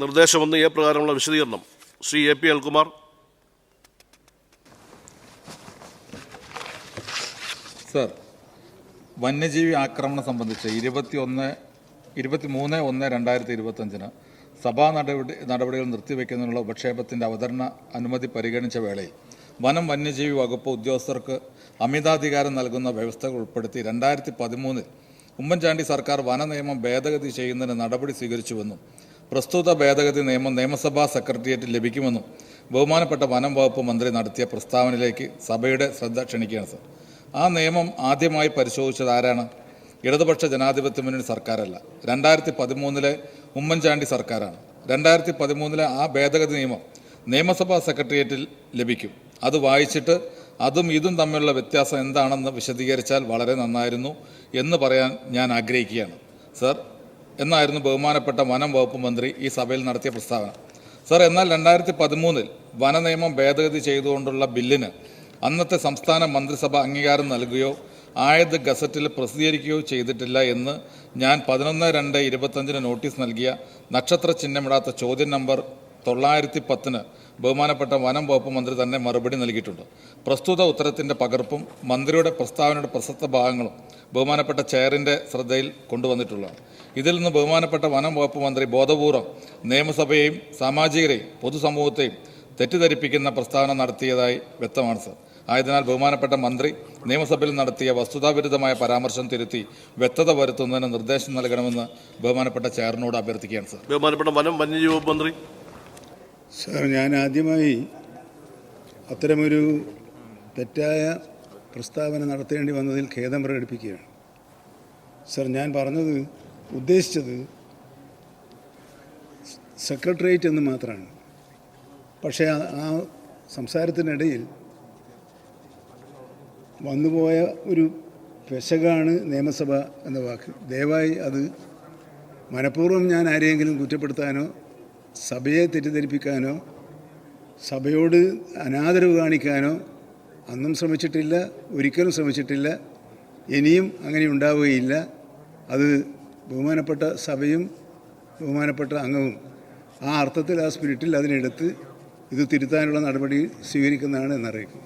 നിർദ്ദേശമൊന്ന് A പ്രകാരമുള്ള വിശദീകരണം. Shri A P അൽകുമാർ സർ വന്യജീവി ആക്രമണം സംബന്ധിച്ച് ഇരുപത്തി ഒന്ന് ഇരുപത്തി മൂന്ന് ഒന്ന് രണ്ടായിരത്തി ഇരുപത്തഞ്ചിന് സഭാ നടപടി നടപടികൾ നിർത്തിവെക്കുന്നതിനുള്ള ഉപക്ഷേപത്തിന്റെ അവതരണ അനുമതി പരിഗണിച്ച വേളയിൽ വനം വന്യജീവി വകുപ്പ് ഉദ്യോഗസ്ഥർക്ക് അമിതാധികാരം നൽകുന്ന വ്യവസ്ഥകൾ ഉൾപ്പെടുത്തി രണ്ടായിരത്തി പതിമൂന്നിൽ ഉമ്മൻചാണ്ടി സർക്കാർ വനനിയമം ഭേദഗതി ചെയ്യുന്നതിന് നടപടി സ്വീകരിച്ചുവെന്നും പ്രസ്തുത ഭേദഗതി നിയമം നിയമസഭാ സെക്രട്ടേറിയറ്റ് ലഭിക്കുമെന്നും ബഹുമാനപ്പെട്ട വനം വകുപ്പ് മന്ത്രി നടത്തിയ പ്രസ്താവനയിലേക്ക് സഭയുടെ ശ്രദ്ധ ക്ഷണിക്കുകയാണ് സർ. ആ നിയമം ആദ്യമായി പരിശോധിച്ചത് ആരാണ്? ഇടതുപക്ഷ ജനാധിപത്യ മുന്നണി സർക്കാരല്ല. രണ്ടായിരത്തി പതിമൂന്നിലെ ഉമ്മൻചാണ്ടി സർക്കാരാണ്. രണ്ടായിരത്തി പതിമൂന്നിലെ ആ ഭേദഗതി നിയമം നിയമസഭാ സെക്രട്ടേറിയറ്റിൽ ലഭിക്കും. അത് വായിച്ചിട്ട് അതും ഇതും തമ്മിലുള്ള വ്യത്യാസം എന്താണെന്ന് വിശദീകരിച്ചാൽ വളരെ നന്നായിരുന്നു എന്ന് പറയാൻ ഞാൻ ആഗ്രഹിക്കുകയാണ്. സർ എന്നായിരുന്നു ബഹുമാനപ്പെട്ട വനം വകുപ്പ് മന്ത്രി ഈ സഭയിൽ നടത്തിയ പ്രസ്താവന. സർ എന്നാൽ രണ്ടായിരത്തി പതിമൂന്നിൽ വനനിയമം ഭേദഗതി ചെയ്തുകൊണ്ടുള്ള ബില്ലിന് അന്നത്തെ സംസ്ഥാന മന്ത്രിസഭ അംഗീകാരം നൽകുകയോ ആയത് ഗസറ്റിൽ പ്രസിദ്ധീകരിക്കുകയോ ചെയ്തിട്ടില്ല എന്ന് ഞാൻ പതിനൊന്ന് രണ്ട് ഇരുപത്തഞ്ചിന് നോട്ടീസ് നൽകിയ നക്ഷത്ര ചിഹ്നമിടാത്ത ചോദ്യം നമ്പർ തൊള്ളായിരത്തി പത്തിന് ബഹുമാനപ്പെട്ട വനം വകുപ്പ് മന്ത്രി തന്നെ മറുപടി നൽകിയിട്ടുണ്ട്. പ്രസ്തുത ഉത്തരത്തിന്റെ പകർപ്പും മന്ത്രിയുടെ പ്രസ്താവനയുടെ പ്രസക്ത ഭാഗങ്ങളും ബഹുമാനപ്പെട്ട ചെയറിന്റെ ശ്രദ്ധയിൽ കൊണ്ടുവന്നിട്ടുള്ളതാണ്. ഇതിൽ നിന്ന് ബഹുമാനപ്പെട്ട വനം വകുപ്പ് മന്ത്രി ബോധപൂർവം നിയമസഭയെയും സാമാജികരെയും പൊതുസമൂഹത്തെയും തെറ്റിദ്ധരിപ്പിക്കുന്ന പ്രസ്താവന നടത്തിയതായി വ്യക്തമാണ് സർ. ആയതിനാൽ ബഹുമാനപ്പെട്ട മന്ത്രി നിയമസഭയിൽ നടത്തിയ വസ്തുതാവിരുദ്ധമായ പരാമർശം തിരുത്തി വ്യക്തത വരുത്തുന്നതിന് നിർദ്ദേശം നൽകണമെന്ന് ബഹുമാനപ്പെട്ട ചെയറിനോട് അഭ്യർത്ഥിക്കുകയാണ് സർ. ബഹുമാനപ്പെട്ട വനം വന്യജീവി മന്ത്രി സാർ ഞാൻ ആദ്യമായി അത്തരമൊരു തെറ്റായ പ്രസ്താവന നടത്തേണ്ടി വന്നതിൽ ഖേദം പ്രകടിപ്പിക്കുകയാണ്. സാർ ഞാൻ പറഞ്ഞത് ഉദ്ദേശിച്ചത് സെക്രട്ടേറിയറ്റ് എന്ന് മാത്രമാണ്. പക്ഷേ ആ സംസാരത്തിനിടയിൽ വന്നുപോയ ഒരു പെശകാണ് നിയമസഭ എന്ന വാക്ക്. ദയവായി അത് മനഃപൂർവം ഞാൻ ആരെയെങ്കിലും കുറ്റപ്പെടുത്താനോ സഭയെ തെറ്റിദ്ധരിപ്പിക്കാനോ സഭയോട് അനാദരവ് കാണിക്കാനോ അന്നും ശ്രമിച്ചിട്ടില്ല ഒരിക്കലും ശ്രമിച്ചിട്ടില്ല ഇനിയും അങ്ങനെ ഉണ്ടാവുകയില്ല. അത് ബഹുമാനപ്പെട്ട സഭയും ബഹുമാനപ്പെട്ട അംഗവും ആ അർത്ഥത്തിൽ ആ സ്പിരിറ്റിൽ അതിനെടുത്ത് ഇത് തിരുത്താനുള്ള നടപടി സ്വീകരിക്കുന്നതാണ് എന്നറിയിക്കും